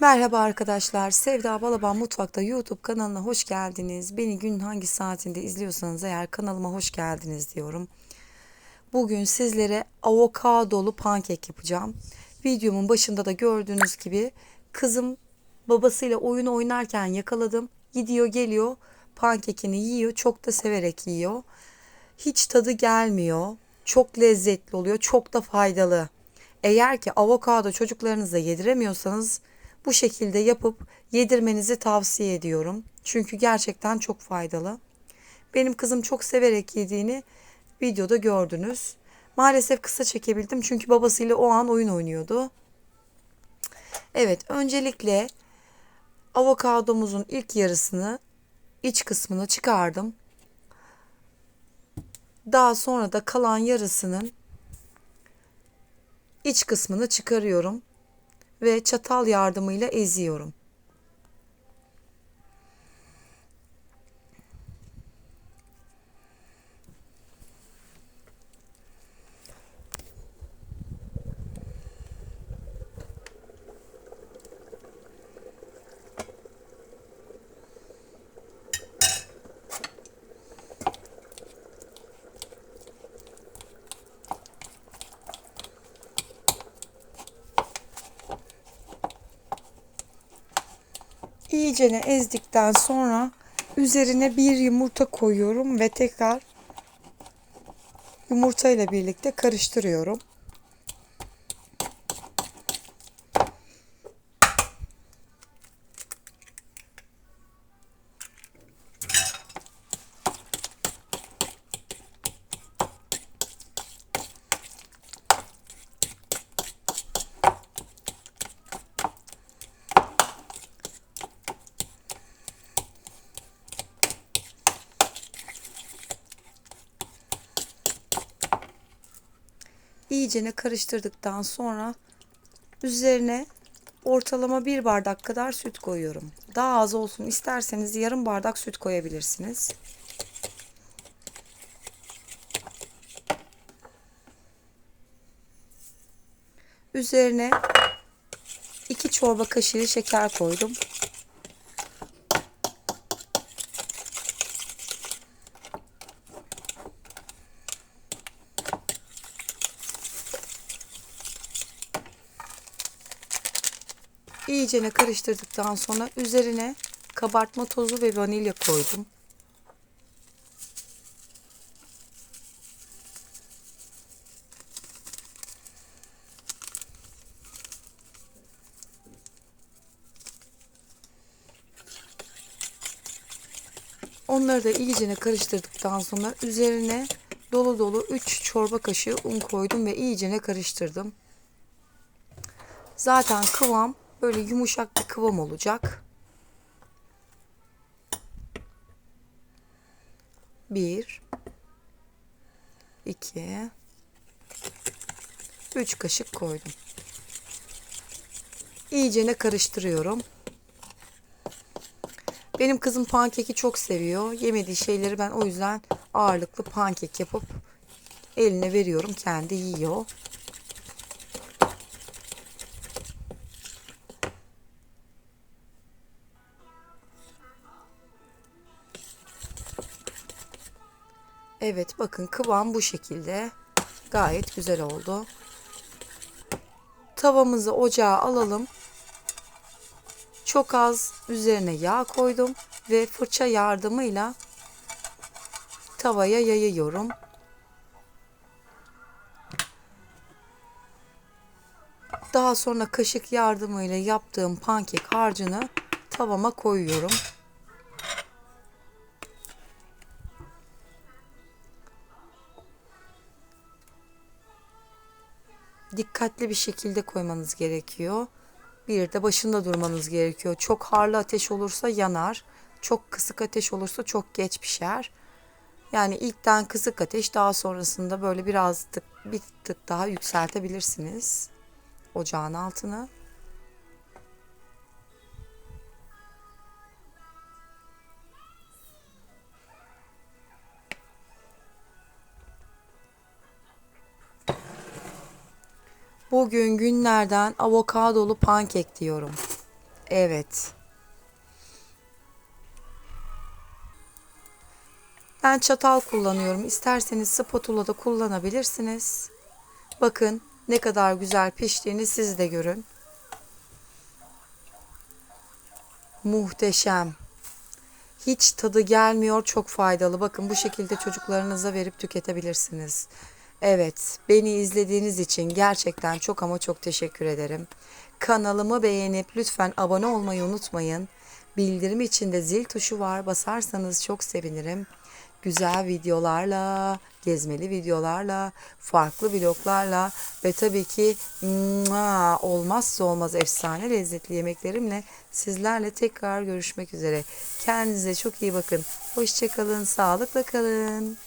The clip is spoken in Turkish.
Merhaba arkadaşlar. Sevda Balaban Mutfak'ta YouTube kanalına hoş geldiniz. Beni günün hangi saatinde izliyorsanız eğer kanalıma hoş geldiniz diyorum. Bugün sizlere avokadolu pankek yapacağım. Videomun başında da gördüğünüz gibi kızım babasıyla oyun oynarken yakaladım. Gidiyor geliyor pankekini yiyor. Çok da severek yiyor. Hiç tadı gelmiyor. Çok lezzetli oluyor. Çok da faydalı. Eğer ki avokado çocuklarınıza yediremiyorsanız bu şekilde yapıp yedirmenizi tavsiye ediyorum. Çünkü gerçekten çok faydalı. Benim kızım çok severek yediğini videoda gördünüz. Maalesef kısa çekebildim çünkü babasıyla o an oyun oynuyordu. Evet, öncelikle avokadomuzun ilk yarısını iç kısmını çıkardım. Daha sonra da kalan yarısının iç kısmını çıkarıyorum ve çatal yardımıyla eziyorum. İyicene ezdikten sonra üzerine bir yumurta koyuyorum ve tekrar yumurta ile birlikte karıştırıyorum. İyicene karıştırdıktan sonra üzerine ortalama bir bardak kadar süt koyuyorum. Daha az olsun isterseniz yarım bardak süt koyabilirsiniz. Üzerine 2 çorba kaşığı şeker koydum. İyicene karıştırdıktan sonra üzerine kabartma tozu ve vanilya koydum. Onları da iyicene karıştırdıktan sonra üzerine dolu dolu 3 çorba kaşığı un koydum ve iyicene karıştırdım. Zaten kıvam böyle yumuşak bir kıvam olacak. Bir, iki, üç kaşık koydum. İyicene karıştırıyorum. Benim kızım pankeki çok seviyor. Yemediği şeyleri ben o yüzden ağırlıklı pankek yapıp eline veriyorum. Kendi yiyor. Evet bakın kıvam bu şekilde. Gayet güzel oldu. Tavamızı ocağa alalım. Çok az üzerine yağ koydum ve fırça yardımıyla tavaya yayıyorum. Daha sonra kaşık yardımıyla yaptığım pankek harcını tavama koyuyorum. Dikkatli bir şekilde koymanız gerekiyor. Bir de başında durmanız gerekiyor. Çok harlı ateş olursa yanar. Çok kısık ateş olursa çok geç pişer. Yani ilkten kısık ateş daha sonrasında böyle biraz tık, bir tık daha yükseltebilirsiniz ocağın altını. Bugün günlerden avokadolu pankek diyorum. Evet. Ben çatal kullanıyorum. İsterseniz spatula da kullanabilirsiniz. Bakın ne kadar güzel piştiğini siz de görün. Muhteşem. Hiç tadı gelmiyor, çok faydalı. Bakın bu şekilde çocuklarınıza verip tüketebilirsiniz. Evet, beni izlediğiniz için gerçekten çok ama çok teşekkür ederim. Kanalımı beğenip lütfen abone olmayı unutmayın. Bildirim içinde zil tuşu var. Basarsanız çok sevinirim. Güzel videolarla, gezmeli videolarla, farklı vloglarla ve tabii ki olmazsa olmaz efsane lezzetli yemeklerimle sizlerle tekrar görüşmek üzere. Kendinize çok iyi bakın. Hoşçakalın, sağlıkla kalın.